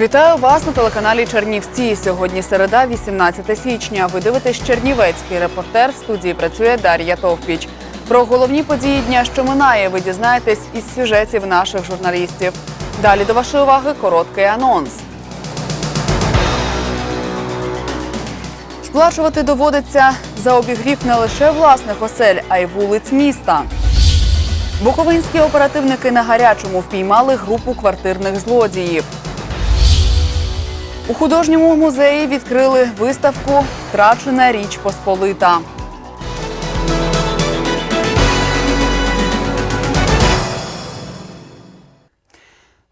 Вітаю вас на телеканалі Чернівці. Сьогодні середа, 18 січня. Ви дивитесь Чернівецький репортер. В студії працює Дар'я Товпіч. Про головні події дня, що минає, ви дізнаєтесь із сюжетів наших журналістів. Далі до вашої уваги короткий анонс. Сплачувати доводиться за обігрів не лише власних осель, а й вулиць міста. Буковинські оперативники на гарячому впіймали групу квартирних злодіїв. У художньому музеї відкрили виставку Втрачена річ Посполита.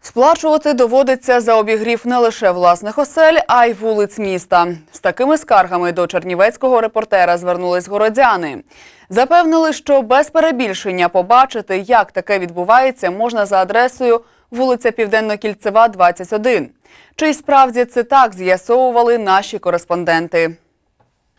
Сплачувати доводиться за обігрів не лише власних осель, а й вулиць міста. З такими скаргами до чернівецького репортера звернулись городяни. Запевнили, що без перебільшення побачити, як таке відбувається, можна за адресою вулиця Південно-Кільцева, 21. Чи справді це так з'ясовували наші кореспонденти.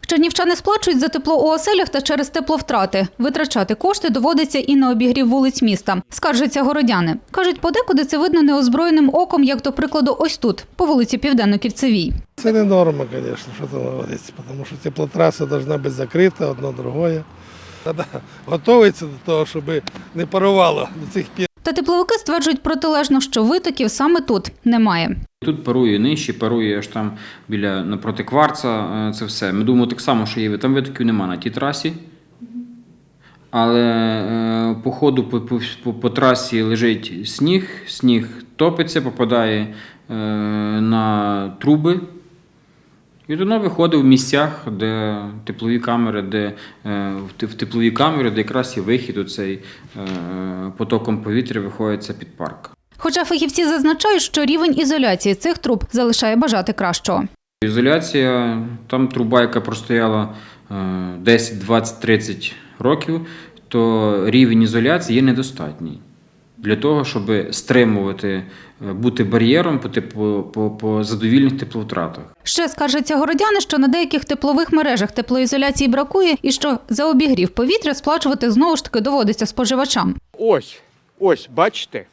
Чернівчани сплачують за тепло у оселях та через тепловтрати. Витрачати кошти доводиться і на обігрів вулиць міста. Скаржаться городяни. Кажуть, подекуди це видно неозброєним оком, як до прикладу, ось тут, по вулиці Південно-Кільцевій. Це не норма, звісно, що там говориться, тому що теплотраса повинна бути закрита, одно другое. Треба готуватися до того, щоб не парувало до цих пір. Та тепловики стверджують протилежно, що витоків саме тут немає. Тут парує нижче, парує аж там біля напроти кварца. е, Це все. Ми думаємо так само, що є. Там витоків нема на тій трасі. Але е, по ходу по, по, по трасі лежить сніг, сніг топиться, попадає е, на труби. І воно виходить в місцях, де теплові камери, де е, в теплові камери, де якраз є вихід у цей е, потоком повітря виходить під парк. Хоча фахівці зазначають, що рівень ізоляції цих труб залишає бажати кращого. Ізоляція, там труба, яка простояла е, 10, 20, 30 років, то рівень ізоляції є недостатній для того, щоб стримувати, е, бути бар'єром по, типу- по, по задовільних тепловтратах. Ще скаржаться городяни, що на деяких теплових мережах теплоізоляції бракує, і що за обігрів повітря сплачувати знову ж таки доводиться споживачам. Ось, ось, бачите?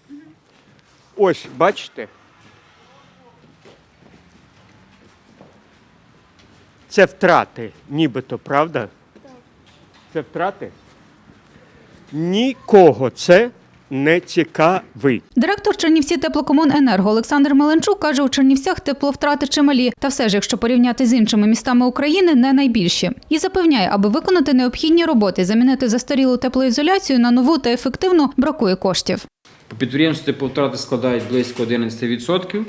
Ось, бачите? Це втрати, нібито, правда? Це втрати? Нікого це не цікавить. Директор Чернівці теплокомуненерго Олександр Меленчук каже, у Чернівцях тепловтрати чималі, та все ж, якщо порівняти з іншими містами України, не найбільші. І запевняє, аби виконати необхідні роботи, замінити застарілу теплоізоляцію на нову та ефективну, бракує коштів. По підприємству тепловтрати складають близько 11%,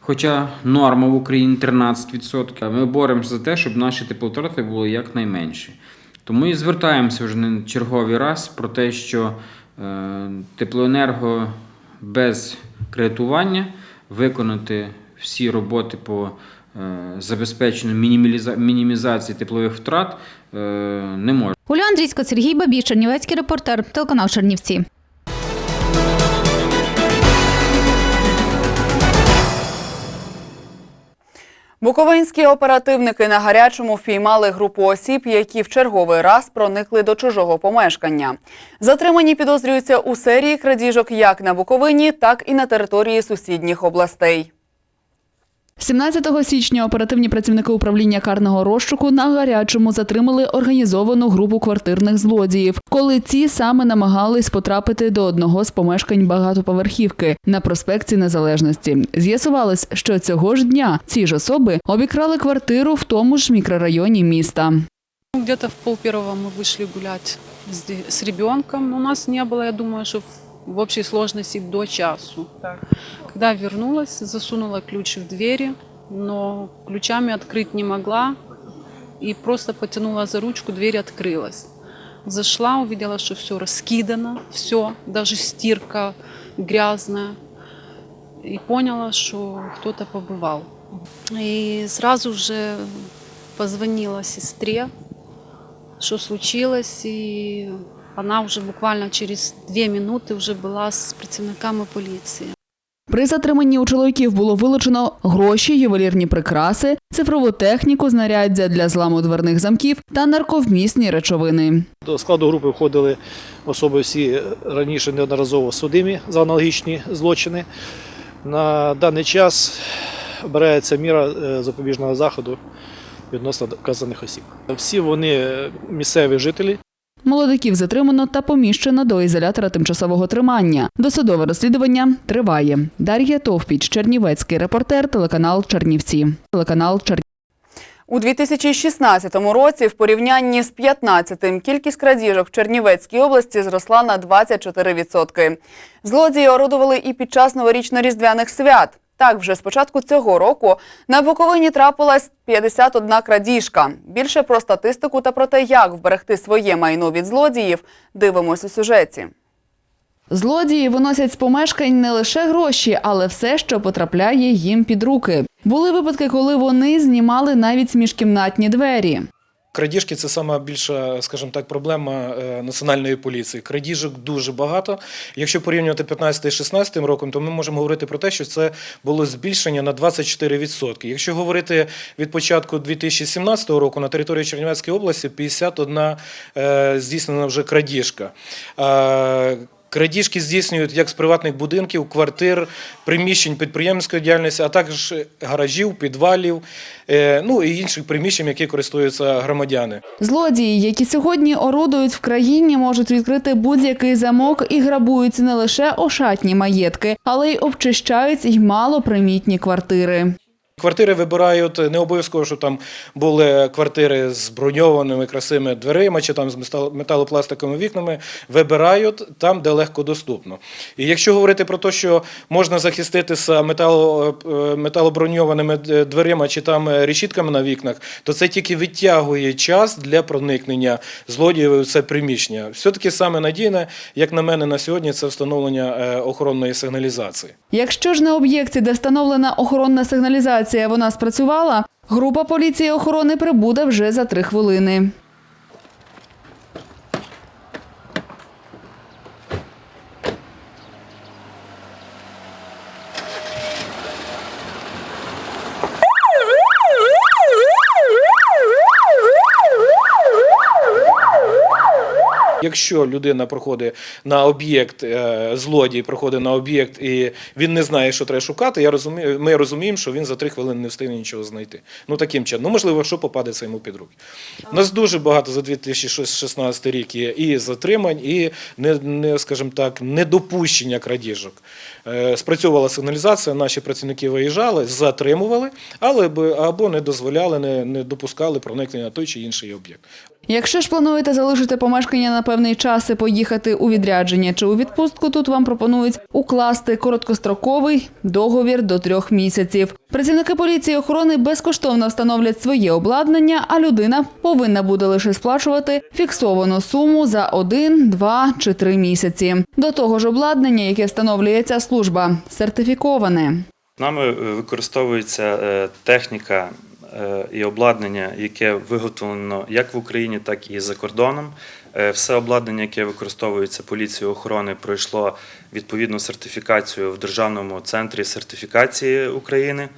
хоча норма в Україні 13%. Ми боремося за те, щоб наші тепловтрати були якнайменші. Тому і звертаємося вже не черговий раз про те, що теплоенерго без кредитування виконати всі роботи по е, забезпеченню мінімізації теплових втрат е, не може. Оля Андрійська, Сергій Бабій, Чернівецький репортер, телеканал Чернівці. Буковинські оперативники на гарячому впіймали групу осіб, які в черговий раз проникли до чужого помешкання. Затримані підозрюються у серії крадіжок як на Буковині, так і на території сусідніх областей. 17 січня оперативні працівники управління карного розшуку на гарячому затримали організовану групу квартирних злодіїв, коли ці саме намагались потрапити до одного з помешкань багатоповерхівки на проспекті Незалежності. З'ясувалось, що цього ж дня ці ж особи обікрали квартиру в тому ж мікрорайоні міста. Где-то в пол первого мы вышли гулять с, де- с ребенком. У нас не было, я думаю, что в- в общей сложности до часу. Когда вернулась, засунула ключ в двери, но ключами открыть не могла и просто потянула за ручку, дверь открылась. Зашла, увидела, что все раскидано, все, даже стирка грязная. и поняла, что кто-то побывал. И сразу же позвонила сестре, что случилось, и она уже буквально через две минуты уже была с працівниками полиции. При затриманні у чоловіків було вилучено гроші, ювелірні прикраси, цифрову техніку, знаряддя для зламу дверних замків та нарковмісні речовини. До складу групи входили особи всі раніше неодноразово судимі за аналогічні злочини. На даний час обирається міра е, запобіжного заходу відносно вказаних осіб. Всі вони місцеві жителі. Молодиків затримано та поміщено до ізолятора тимчасового тримання. Досудове розслідування триває. Дар'я Товпіч, Чернівецький репортер, телеканал Чернівці. Телеканал Чернівці. У 2016 році в порівнянні з 15-м кількість крадіжок в Чернівецькій області зросла на 24%. Злодії орудували і під час новорічно-різдвяних свят. Так, вже з початку цього року на Буковині трапилась 51 крадіжка. Більше про статистику та про те, як вберегти своє майно від злодіїв, дивимося у сюжеті. Злодії виносять з помешкань не лише гроші, але все, що потрапляє їм під руки. Були випадки, коли вони знімали навіть міжкімнатні двері. Крадіжки це сама більша, скажімо так, проблема е, національної поліції. Крадіжок дуже багато. Якщо порівнювати 15-16 роком, то ми можемо говорити про те, що це було збільшення на 24%. Якщо говорити від початку 2017 року на території Чернівецької області 51 е, здійснена вже крадіжка. Крадіжки здійснюють як з приватних будинків, квартир, приміщень підприємницької діяльності, а також гаражів, підвалів, е, ну і інших приміщень, які користуються громадяни. Злодії, які сьогодні орудують в країні, можуть відкрити будь-який замок і грабують не лише ошатні маєтки, але й обчищають й малопримітні квартири. Квартири вибирають не обов'язково, що там були квартири з броньованими красивими дверима чи там з металопластиковими вікнами. Вибирають там, де легко доступно. І якщо говорити про те, що можна захиститися метало, е, металоброньованими дверима чи там е, решітками на вікнах, то це тільки відтягує час для проникнення злодіїв у це приміщення. Все-таки саме надійне, як на мене, на сьогодні це встановлення е, охоронної сигналізації. Якщо ж на об'єкті, де встановлена охоронна сигналізація, вона спрацювала, група поліції охорони прибуде вже за три хвилини. Якщо людина проходить на об'єкт, е, злодій проходить на об'єкт і він не знає, що треба шукати, я розумію, ми розуміємо, що він за три хвилини не встигне нічого знайти. Ну таким чином. Ну можливо, що попадеться йому під руки. У нас дуже багато за 2016 рік є і затримань, і не, не скажімо так, недопущення крадіжок. Е, Спрацьовувала сигналізація, наші працівники виїжджали, затримували, але або не дозволяли, не, не допускали проникнення на той чи інший об'єкт. Якщо ж плануєте залишити помешкання на певний час і поїхати у відрядження чи у відпустку, тут вам пропонують укласти короткостроковий договір до трьох місяців. Працівники поліції охорони безкоштовно встановлять своє обладнання, а людина повинна буде лише сплачувати фіксовану суму за один, два чи три місяці. До того ж, обладнання, яке встановлює ця служба, сертифіковане. Нами використовується е, техніка і обладнання, яке виготовлено як в Україні, так і за кордоном. Е, Все обладнання, яке використовується поліцією охорони, пройшло відповідну сертифікацію в Державному центрі сертифікації України.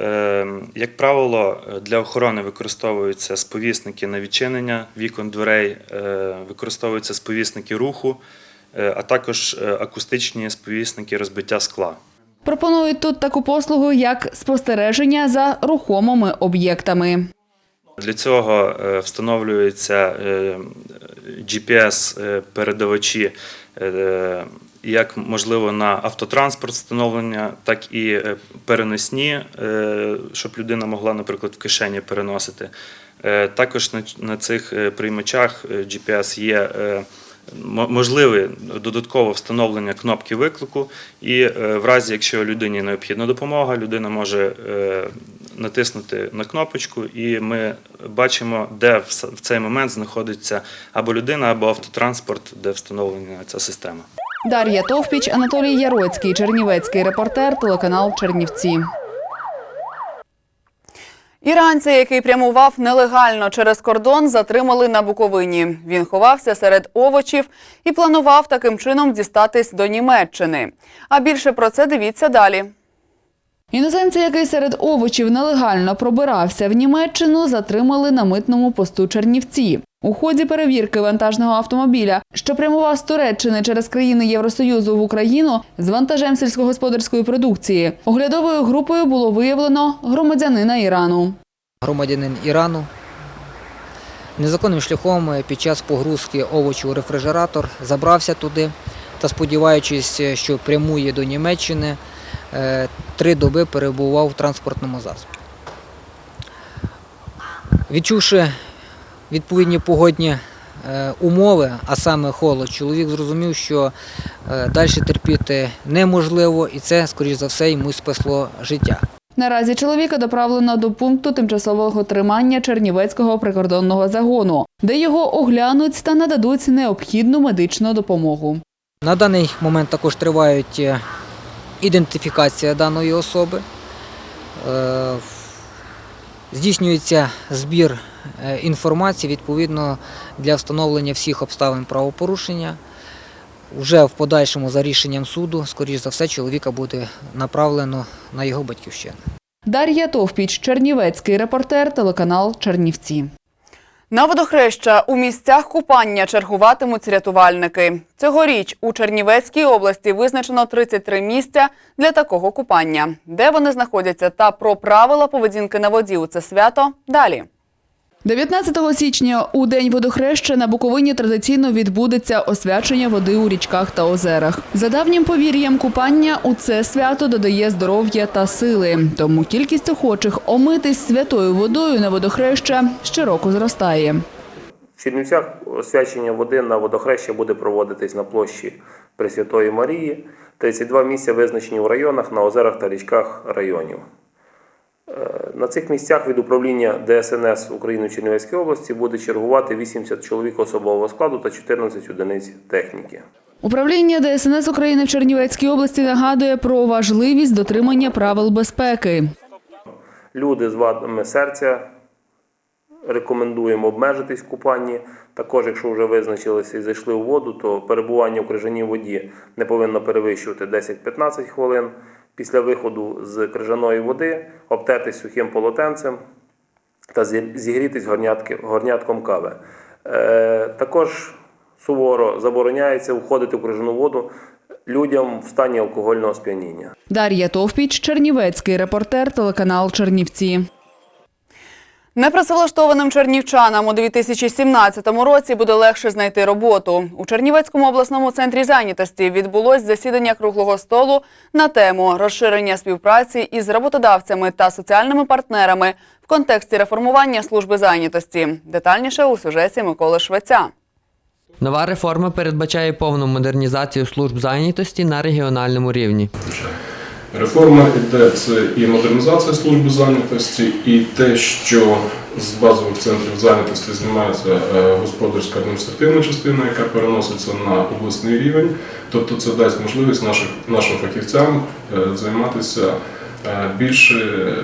Е, Як правило, для охорони використовуються сповісники на відчинення вікон дверей, е, використовуються сповісники руху, е, а також е, акустичні сповісники розбиття скла. Пропонують тут таку послугу, як спостереження за рухомими об'єктами. Для цього е, встановлюються е, GPS-передавачі е, як можливо на автотранспорт встановлення, так і переносні, щоб людина могла, наприклад, в кишені переносити. Також на, цих приймачах GPS є можливе додаткове встановлення кнопки виклику, і е, в разі, якщо людині необхідна допомога, людина може е, натиснути на кнопочку, і ми бачимо, де в цей момент знаходиться або людина, або автотранспорт, де встановлена ця система. Дар'я Товпіч, Анатолій Яроцький, Чернівецький репортер, телеканал Чернівці. Іранця, який прямував нелегально через кордон, затримали на Буковині. Він ховався серед овочів і планував таким чином дістатись до Німеччини. А більше про це дивіться далі. Іноземця, який серед овочів нелегально пробирався в Німеччину, затримали на митному посту Чернівці. У ході перевірки вантажного автомобіля, що прямував з Туреччини через країни Євросоюзу в Україну з вантажем сільськогосподарської продукції, оглядовою групою було виявлено громадянина Ірану. громадянин Ірану. Незаконним шляхом під час погрузки овочів у рефрижератор забрався туди та, сподіваючись, що прямує до Німеччини, е, три доби перебував в транспортному засобі. Відчувши відповідні погодні е, умови, а саме холод, чоловік зрозумів, що далі терпіти неможливо, і це, скоріш за все, йому спасло життя. Наразі чоловіка доправлено до пункту тимчасового тримання Чернівецького прикордонного загону, де його оглянуть та нададуть необхідну медичну допомогу. На даний момент також тривають е, ідентифікація даної особи. Е, Здійснюється збір е, інформації відповідно для встановлення всіх обставин правопорушення. Вже в подальшому за рішенням суду, скоріш за все, чоловіка буде направлено на його батьківщину. Дар'я Товпіч, Чернівецький репортер, телеканал Чернівці. На водохреща у місцях купання чергуватимуть рятувальники. Цьогоріч у Чернівецькій області визначено 33 місця для такого купання. Де вони знаходяться та про правила поведінки на воді у це свято далі. 19 січня у день водохреща на Буковині традиційно відбудеться освячення води у річках та озерах. За давнім повір'ям, купання у це свято додає здоров'я та сили. Тому кількість охочих омитись святою водою на водохреща щороку зростає. В Чернівцях освячення води на водохреща буде проводитись на площі Пресвятої Марії. 32 місця визначені в районах, на озерах та річках районів. Е, На цих місцях від управління ДСНС України в Чернівецькій області буде чергувати 80 чоловік особового складу та 14 одиниць техніки. Управління ДСНС України в Чернівецькій області нагадує про важливість дотримання правил безпеки. Люди з вадами серця рекомендуємо обмежитись в купанні. Також, якщо вже визначилися і зайшли у воду, то перебування в крижаній воді не повинно перевищувати 10-15 хвилин. Після виходу з крижаної води обтертись сухим полотенцем та зігрітись горнятком кави. Е, також суворо забороняється входити в крижану воду людям в стані алкогольного сп'яніння. Дар'я Товпіч, Чернівецький репортер, телеканал Чернівці. Непрацевлаштованим чернівчанам у 2017 році буде легше знайти роботу. У Чернівецькому обласному центрі зайнятості відбулось засідання круглого столу на тему розширення співпраці із роботодавцями та соціальними партнерами в контексті реформування служби зайнятості. Детальніше у сюжеті Миколи Швеця. Нова реформа передбачає повну модернізацію служб зайнятості на регіональному рівні. Реформа йде це і модернізація служби зайнятості, і те, що з базових центрів зайнятості знімається е, господарська адміністративна частина, яка переноситься на обласний рівень. Тобто це дасть можливість нашим фахівцям е, займатися більше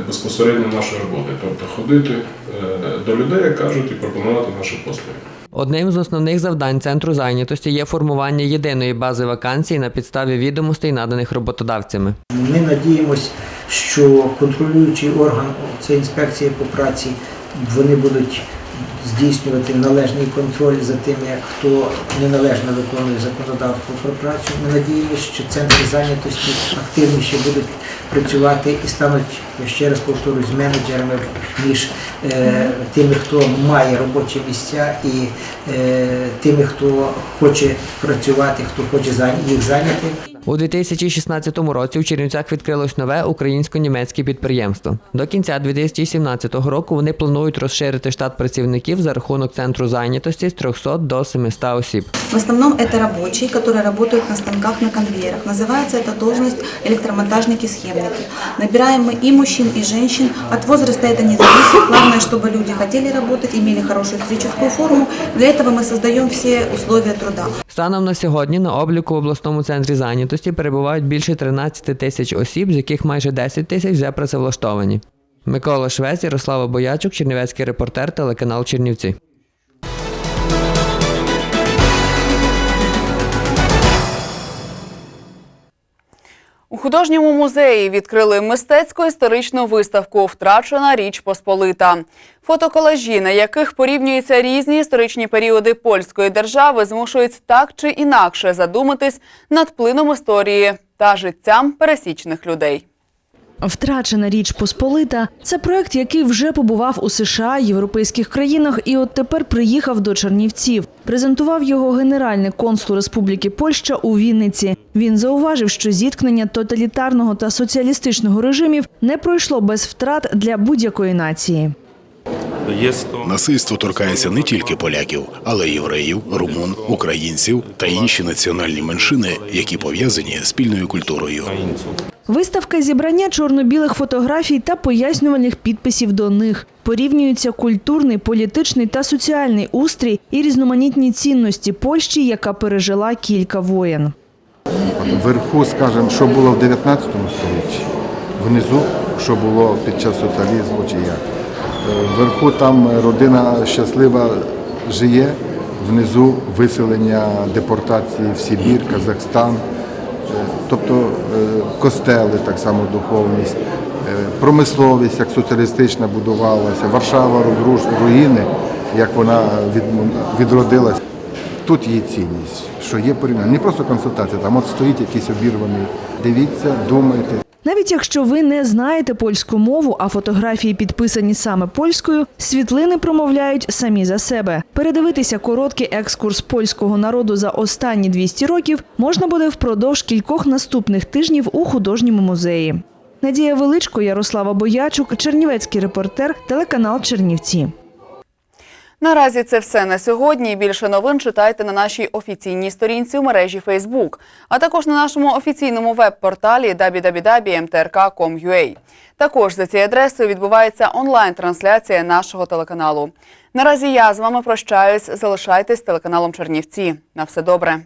безпосередньо нашої роботи, тобто ходити е, до людей, як кажуть, і пропонувати наші послуги. Одним з основних завдань центру зайнятості є формування єдиної бази вакансій на підставі відомостей, наданих роботодавцями. Ми надіємося, що контролюючий орган, це інспекція по праці, вони будуть здійснювати належний контроль за тим, як хто неналежно виконує законодавство про працю. Ми надіємося, що центри зайнятості активніше будуть працювати і стануть, ще раз повторюсь, менеджерами між е, тими, хто має робочі місця, і е, тими, хто хоче працювати, хто хоче їх зайняти. У 2016 році у Чернівцях відкрилось нове українсько-німецьке підприємство. До кінця 2017 року вони планують розширити штат працівників за рахунок центру зайнятості з 300 до 700 осіб. В основном это рабочие, которые работают на станках, на конвейерах. Называется эта должность электромонтажники-схемники. Набираем мы и мужчин, и женщин. От возраста это не зависит. Главное, чтобы люди хотели работать, имели хорошую физическую форму. Для этого мы создаем все условия труда. Станом на сьогодні на обліку в обласному центрі зайнятості перебувають більше 13 тисяч осіб, з яких майже 10 тисяч вже працевлаштовані. Микола Швець, Ярослава Боячук, Чернівецький репортер, телеканал Чернівці. У художньому музеї відкрили мистецько-історичну виставку Втрачена річ Посполита. Фотоколажі, на яких порівнюються різні історичні періоди польської держави, змушують так чи інакше задуматись над плином історії та життям пересічних людей. Втрачена річ Посполита це проект, який вже побував у США, європейських країнах, і от тепер приїхав до Чернівців. Презентував його генеральний консул Республіки Польща у Вінниці. Він зауважив, що зіткнення тоталітарного та соціалістичного режимів не пройшло без втрат для будь-якої нації. Насильство торкається не тільки поляків, але й євреїв, румун, українців та інші національні меншини, які пов'язані спільною культурою. Виставка зібрання чорно-білих фотографій та пояснювальних підписів до них. Порівнюються культурний, політичний та соціальний устрій і різноманітні цінності Польщі, яка пережила кілька воєн. Вверху, скажімо, що було в 19 столітті, внизу, що було під час соціалізму чи як. Е, Вверху там родина щаслива жиє, внизу виселення, депортації в Сибір, Казахстан, Е, тобто е, костели, так само духовність, е, промисловість, як соціалістична будувалася, Варшава руїни, як вона від, відродилась. Тут є цінність, що є порівняння. Не просто консультація, там от стоїть якийсь обірваний. Дивіться, думайте. Навіть якщо ви не знаєте польську мову, а фотографії підписані саме польською, світлини промовляють самі за себе. Передивитися короткий екскурс польського народу за останні 200 років можна буде впродовж кількох наступних тижнів у художньому музеї. Надія Величко, Ярослава Боячук, Чернівецький репортер, телеканал Чернівці. Наразі це все на сьогодні. Більше новин читайте на нашій офіційній сторінці у мережі Facebook, а також на нашому офіційному веб-порталі www.mtrk.com.ua. Також за цією адресою відбувається онлайн-трансляція нашого телеканалу. Наразі я з вами прощаюсь. Залишайтесь телеканалом Чернівці. На все добре.